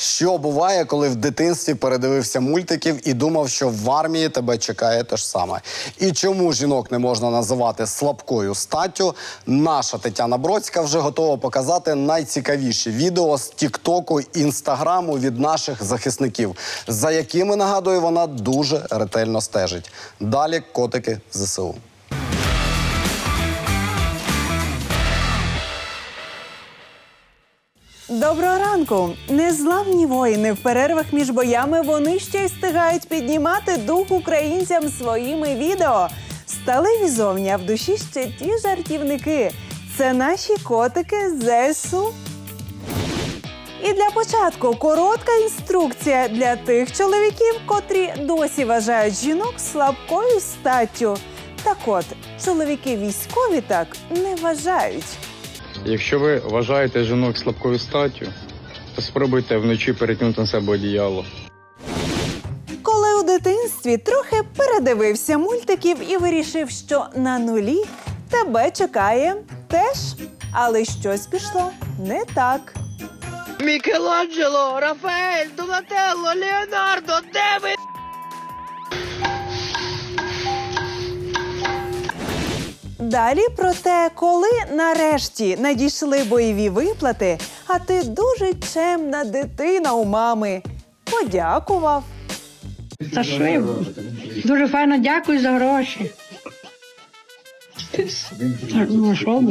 Що буває, коли в дитинстві передивився мультиків і думав, що в армії тебе чекає те ж саме? І чому жінок не можна називати слабкою статтю? Наша Тетяна Бродська вже готова показати найцікавіші відео з Тіктоку інстаграму від наших захисників, за якими нагадую, вона дуже ретельно стежить. Далі котики ЗСУ. Доброго ранку! Незламні воїни в перервах між боями вони ще й встигають піднімати дух українцям своїми відео. Сталеві зовні, а в душі ще ті жартівники. Це наші котики ЗСУ. І для початку коротка інструкція для тих чоловіків, котрі досі вважають жінок слабкою статтю. Так от, чоловіки військові так не вважають. Якщо ви вважаєте жінок слабкою статтю, то спробуйте вночі перетягнути на себе одіяло. Коли у дитинстві трохи передивився мультиків і вирішив, що на нулі тебе чекає теж. Але щось пішло не так. Мікеланджело, Рафаель, Донателло, Леонардо, де ви? Далі про те, коли нарешті надійшли бойові виплати, а ти дуже чемна дитина у мами. Подякував. За що я дуже файно дякую за гроші. Ну, а що?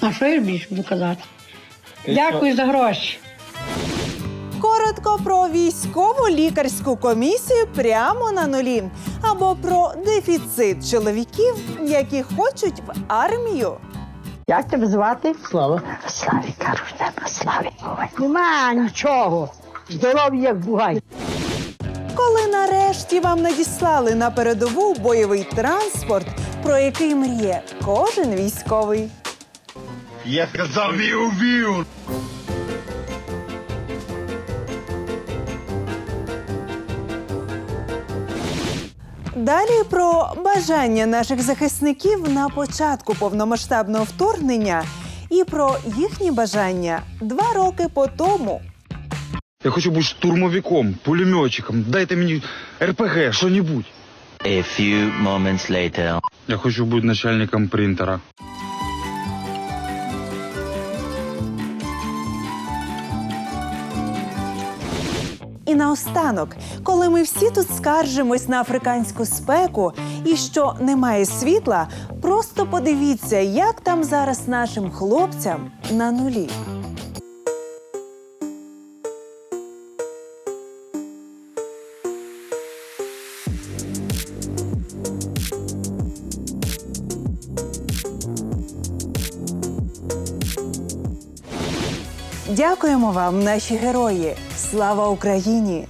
А що я більше буду казати? Дякую за гроші. Коротко про військову лікарську комісію прямо на нулі. Або про дефіцит чоловіків, які хочуть в армію. Як тебе звати? Слава. Славі, кажу, тебе Славі. Нема нічого. Здоров'я як бугай. Коли нарешті вам надіслали на передову бойовий транспорт, про який мріє кожен військовий. Я сказав вів-вів! Далі про бажання наших захисників на початку повномасштабного вторгнення і про їхні бажання два роки по тому. Я хочу бути штурмовиком, пулеметчиком. Дайте мені РПГ, що-небудь. A few moments later. Я хочу бути начальником принтера. І наостанок, коли ми всі тут скаржимось на африканську спеку і що немає світла, просто подивіться, як там зараз нашим хлопцям на нулі. Дякуємо вам, наші герої! Слава Україні!